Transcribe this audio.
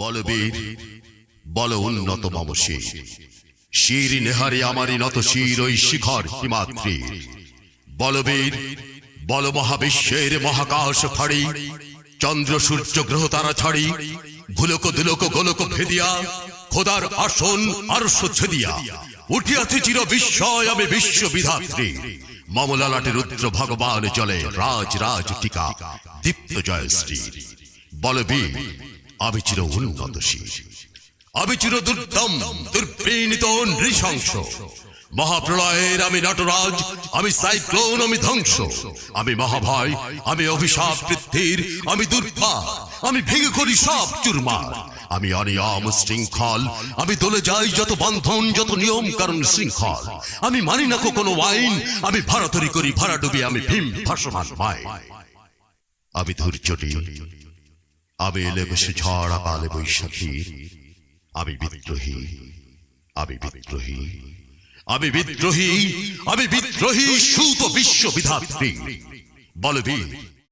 বলবীর, বল উন্নত মম শির নেহারে আমারি নত শির ওই শিখর হিমাদ্রি বলবীর, বল মহাবিশ্বের মহাকাশ ফাড়ি, চন্দ্র সূর্য গ্রহ তারা ছাড়ি, ভুলক দুলক গোলক ভেদিয়া, খোদার আসন আরশ ছেদিয়া। উঠিয়াছে চির বিস্ময় আমি বিশ্ব বিধাত্রী মমলালাটে রুদ্র ভগবান চলে রাজ রাজ টিকা, দীপ্ত জয়শ্রী। বলবীর আমি চির উন্নতশীল আমি চির দুর্দম দুর্বিনীত নৃশংস। মহাপ্রলয়ের আমি নটরাজ, আমি সাইক্লোন, আমি ধ্বংস। আমি মহাভয়, আমি অভিশাপ বৃদ্ধির, আমি দুর্ভা আমি ভেঙে করি সব চুরমার। আমি অনিয়ম শৃঙ্খল। আমি দলে যাই যত বন্ধন, যত নিয়ম কারণ শৃঙ্খল। আমি মানি না কোনো আইন। আমি ভাড়াতরি করি ভাড়া ডুবি আমি ভীম ভাসমান আমি ধৈর্যটি আমি এলে বসে ঝড় আকালে বৈশাখীর আমি বিদ্রোহী আমি বিদ্রোহী আমি বিদ্রোহী আমি বিদ্রোহী, সুত বিশ্ব বিধাত্রী, বলবীর